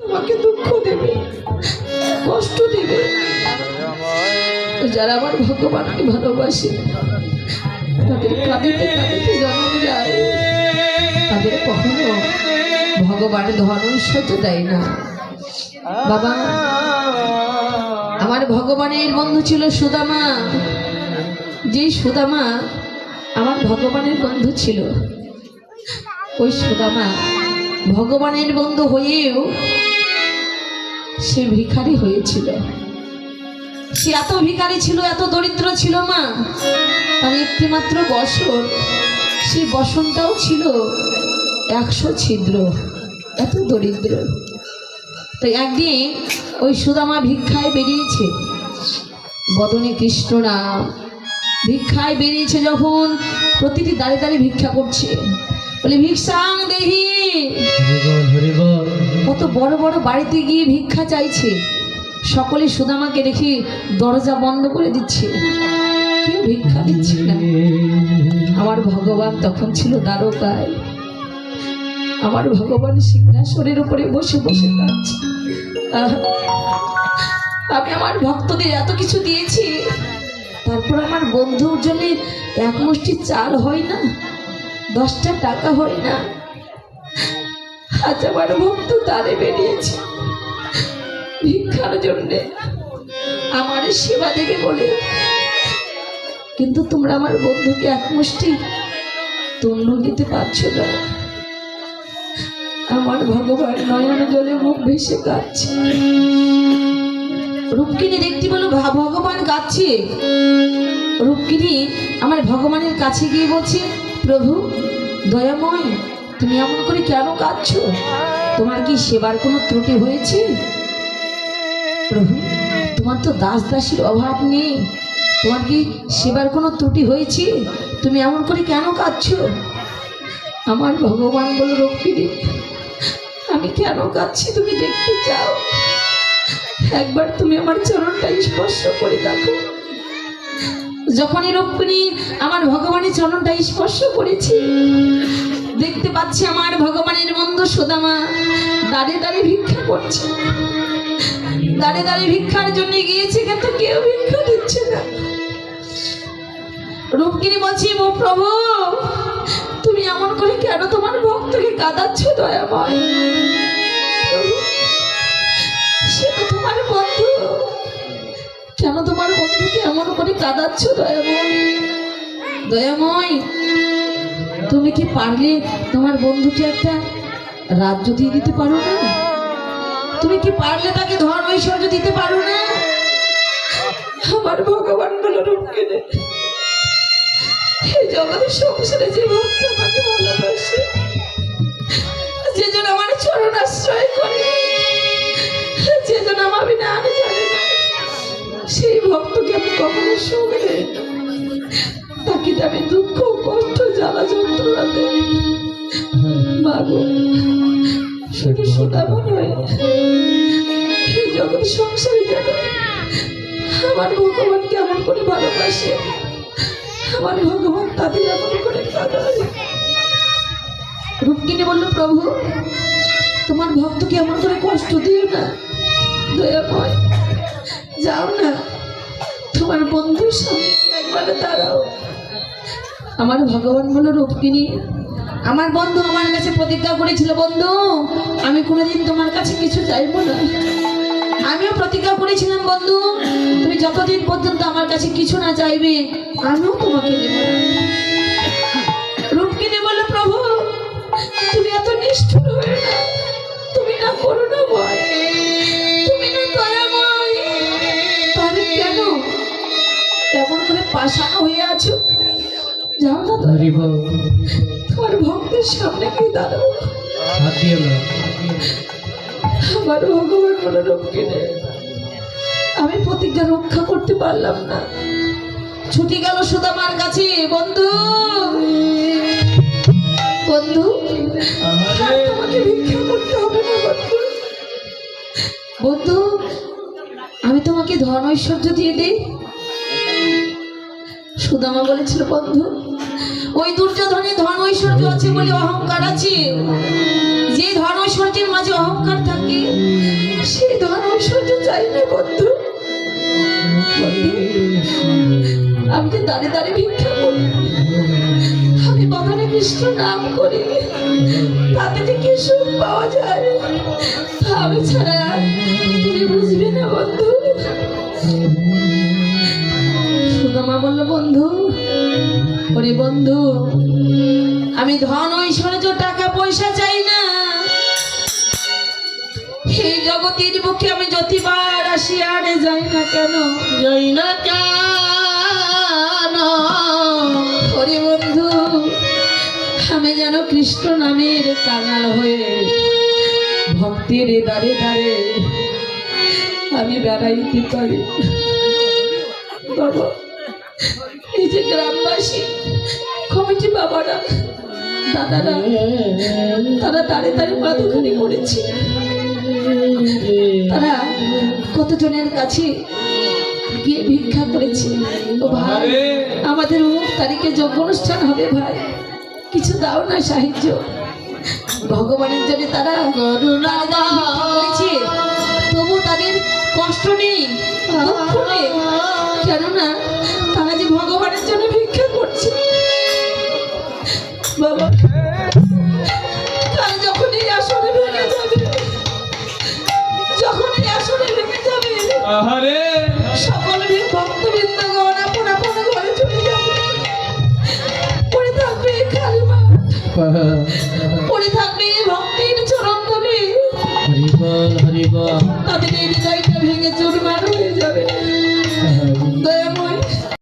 তোমাকে দুঃখ দেবে, কষ্ট দেবে। যারা আমার ভগবানকে ভালোবাসে, তাদের কাঁদিতে কাঁদিতে জন্ম যায়। তাদের কখনো ভগবান ধন ঐশ্বর্য দেয় না। বাবা, আমার ভগবানের বন্ধু ছিল সুদামা। যে সুদামা আমার ভগবানের বন্ধু ছিল। ওই সুদামা ভগবানের বন্ধু হয়েও সে ভিখারি হয়েছিল। সে এত ভিখারি ছিল, এত দরিদ্র ছিল মা। তার একটিমাত্র বসন, সেই বসনটাও ছিল একশো ছিদ্র, এত দরিদ্র। তো একদিন ওই সুদামা ভিক্ষায় বেরিয়েছে। বদনে কৃষ্ণ নাম ভিক্ষায় বেরিয়েছে যখন প্রতিটি দাঁড়িয়ে দাঁড়িয়ে ভিক্ষা করছে। বলে, ভিক্ষাং দেহি। কত বড় বড় বাড়িতে গিয়ে ভিক্ষা চাইছে। সকলে সুদামাকে দেখি দরজা বন্ধ করে দিচ্ছে। কেউ ভিক্ষা দিচ্ছে না। আমার ভগবান তখন ছিল দ্বারকায়। আমার ভগবান সিংহাসনের উপরে বসে বসে কাঁদছে। আমি আমার ভক্তদের এত কিছু দিয়েছি। তারপর আমার বন্ধুর জন্য এক মুষ্টি চাল হয় না? দশটা টাকা হয় না? আজ আমার ভক্ত তারে বেরিয়েছে। ভিক্ষার জন্যে আমার সেবা দেবে বলে। কিন্তু তোমরা আমার বন্ধুকে এক মুষ্টি তুণ্ড দিতে পারছ না। আমার ভগবান নয়ন জলে মুখ ভেসে কাঁদছে। রূপকিনী দেখতে বলো ভগবান কাঁদছে। রূপকিনী আমার ভগবানের কাছে গিয়ে বলছে, প্রভু, দয়াময় তুমি এমন করে কেন কাঁদছো? তোমার কি সেবার কোনো ত্রুটি হয়েছে? প্রভু, তোমার তো দাস দাসীর অভাব নেই। তোমার কি সেবার কোনো ত্রুটি হয়েছে? তুমি এমন করে কেন কাঁদছো? আমার ভগবান বলে রক্ষিণী আমি কেন কাঁদছি তুমি দেখতে চাও? একবার তুমি আমার চরণটা স্পর্শ করে দেখো। যখনই রক্ষিণী আমার ভগবানের চরণটা স্পর্শ করেছি দেখতে পাচ্ছি আমার ভগবানের বন্ধু সুদামা। দাঁড়ে দাঁড়ে ভিক্ষা করছে। দাঁড়ে দাঁড়িয়ে ভিক্ষার জন্য গিয়েছে কিন্তু কেউ ভিক্ষা দিচ্ছে না। রূপকিনী বলছি, ও প্রভু, তুমি এমন করে কেন তোমার ভক্তকে কাঁদাচ্ছ দয়াময়? সে তো তোমার বন্ধু। কেন তোমার বন্ধুকে এমন করে কাঁদাচ্ছ দয়াময়? দয়াময় তুমি কি পারলে তোমার বন্ধুকে একটা রাজ্য দিয়ে দিতে পারো না? তুমি কি পারলে তাকে ধন ঐশ্বর্য দিতে পারো না? আমার ভগবান বলো রূপকে জগতের সংসারে যে ভক্ত আমাকে ভালোবাসে, যে জন আমার চরণ আশ্রয় করে, যে জন আমার বিনা জানি না, সেই ভক্তকে আমি কখনো না। তাকে আমি দুঃখ কষ্ট জ্বালা যন্ত্রণা দেই। মাগো শুধু সুদামন হয়ে? জগৎ সংসারে যেন আমার ভগবান কেমন করে ভালোবাসে? আমার ভগবান তাদের এমন করে কাঁদায়। রূপকিনী বলল প্রভু তোমার ভক্তকে এমন করে কষ্ট দিও না? দয়াময়। যাও না। তোমার বন্ধুর সামনে দাঁড়াও আমার ভগবান বলল রূপকিনী। আমার বন্ধু আমার কাছে প্রতিজ্ঞা করেছিল বন্ধু আমি কোনোদিন তোমার কাছে কিছু চাইব না। আমিও প্রতিজ্ঞা করেছিলাম বন্ধু তুমি যতদিন পর্যন্ত আমার কাছে কিছু না চাইবে আমিও তোমাকে দেব রূপকিনী বলল প্রভু তুমি এত নিষ্ঠুর হয়ে না হয়ে আছো? যাও না তোমার ভক্তের সামনে গিয়ে দাঁড়াও। আমার ভগবান রক্ষে নেই। আমি প্রতিজ্ঞা রক্ষা করতে পারলাম না। ছুটি গেল সুদামার কাছে বন্ধু। বন্ধু তোমাকে ভিক্ষা করতে হবে না বন্ধু। বন্ধু আমি তোমাকে ধন ঐশ্বর্য দিয়ে দিই। সুদামা বলেছিল বন্ধু ওই দুর্যোধনে ধন ঐশ্বর্য আছে বলে অহংকার আছে। যে ধন ঐশ্বর্যের মাঝে অহংকার থাকে চাইনি বন্ধু। বন্ধু, আমি যে দাঁড়িয়ে দাঁড়িয়ে ভিক্ষা করি আমি বাবারে কৃষ্ণ নাম করি। তাতে যে কি সুখ পাওয়া যায়। আমি ছাড়া তুমি বুঝবে না বন্ধু। সুদামা বলল বন্ধু ওরে বন্ধু আমি ধন ঐশ্বর্য টাকা পয়সা চাই না। এই জগতের বুকে আমি যতিবার আসি আরে যাই না কেন? যাই না কেন? ওরে বন্ধু আমি যেন কৃষ্ণ নামের কাঙাল হয়ে ভক্তির দাঁড়ে দাঁড়ে আমি বেড়াইতে পারি। বাবা এই যে গ্রামবাসী কমিটি বাবারা দাদারা তারা দাঁড়ে দাঁড়িয়ে মাদুখানি করেছে। তারা কতজনের কাছে গিয়ে ভিক্ষা করেছে? ও ভাই আমাদের অমুক তারিখে যোগ্য অনুষ্ঠান হবে ভাই। কিছু দাও না সাহায্য। ভগবানের জন্য তারা করুণা কষ্ট নেই দুঃখ নেই। কেননা তারা যে ভগবানের জন্য ভিক্ষা করছে। বাবা তারা যখন এই আসনে ভেঙে যাবে যখন এই আসনে ভেঙে যাবে আহারে সকল ভক্তবৃন্দগণ আপন আপন ঘরে চলে যাবে। পড়ে থাকবে খালি মাঠ